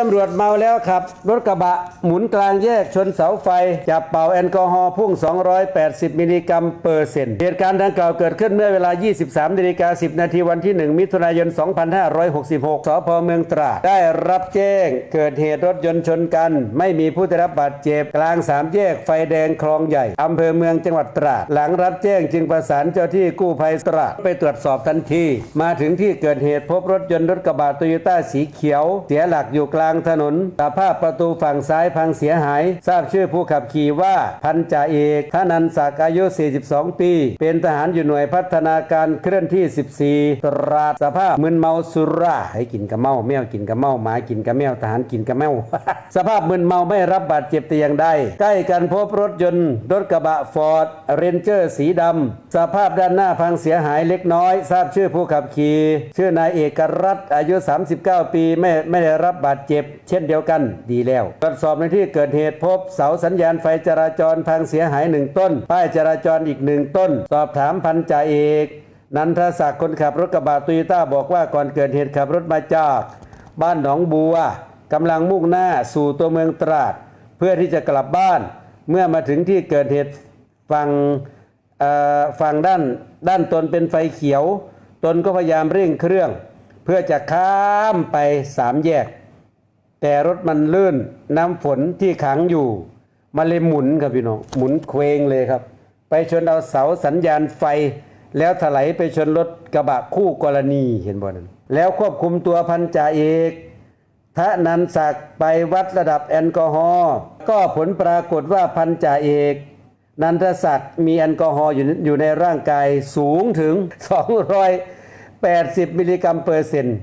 ตำรวจเมาแล้วครับ รถกระบะหมุนกลางแยกชนเสาไฟจับเป่าแอลกอฮอล์พุ่ง 280 มิลลิกรัมเปอร์เซ็นต์เหตุการณ์ดังกล่าวเกิดขึ้นเมื่อเวลา 23นาฬิกา10 นาทีวันที่ 1 มิถุนายน 2566 สพเมืองตราดได้รับแจ้งเกิดเหตุรถยนต์ชนกัน ไม่มีผู้ได้รับบาดเจ็บ กลางสามแยกไฟแดงคลองใหญ่อำเภอเมืองจังหวัดตราดหลังรับแจ้งจึงประสานเจ้าที่กู้ภัยตราดไปตรวจสอบทันที มาถึงที่เกิดเหตุพบรถยนต์รถกระบะโตโยต้าสีเขียว เสียหลักอยู่กลางางถนนสภาพประตูฝั่งซ้ายพังเสียหาย ทราบชื่อผู้ขับขี่ว่าพันจ่าเอกธนันศักดิ์อายุ 42 ปี เป็นทหารอยู่หน่วยพัฒนาการเคลื่อนที่ 14 ตราดสภาพมึนเมาสุราให้กินกระเมาแมวกินกระเมาหมากินกระแมวทหารกินกระแมวสภาพมึนเมาไม่รับบาดเจ็บแต่อย่างใดใกล้กันพบรถยนต์รถกระบะฟอร์ดเรนเจอร์สีดำสภาพด้านหน้าพังเสียหายเล็กน้อย ทราบชื่อผู้ขับขี่ชื่อนายเอกรัตอายุ 39 ปีไม่ไม่ได้รับบาดเจ็บเช่นเดียวกันดีแล้วตรวจสอบในที่เกิดเหตุพบเสาสัญญาณไฟจราจรพังเสียหายหนึ่งต้น ป้ายจราจรอีกหนึ่งต้น สอบถามพันจ่าเอกนันทศักดิ์คนขับรถกระบะตุยต้าบอกว่าก่อนเกิดเหตุขับรถมาจากบ้านหนองบัวกำลังมุ่งหน้าสู่ตัวเมืองตราด เพื่อที่จะกลับบ้าน เมื่อมาถึงที่เกิดเหตุฝั่งฝั่งด้านด้านตนเป็นไฟเขียว ตนก็พยายามเร่งเครื่อง เพื่อจะข้ามไปสามแยก แต่รถมันลื่นน้ำฝนที่ขังอยู่มันเลยหมุนครับพี่น้องหมุนเคว้งเลยครับ ไปชนเอาเสาสัญญาณไฟ แล้วถลายไปชนรถกระบะคู่กรณีเห็นบ่นั้นแล้วควบคุมตัวพันจ่าเอกทะนันศักด์ไปวัดระดับแอลกอฮอล์ก็ผลปรากฏว่าพันจ่าเอก นันทศักดิ์มีแอลกอฮอล์อยู่อยู่ในร่างกายสูงถึง 280 มิลลิกรัมเปอร์เซ็นต์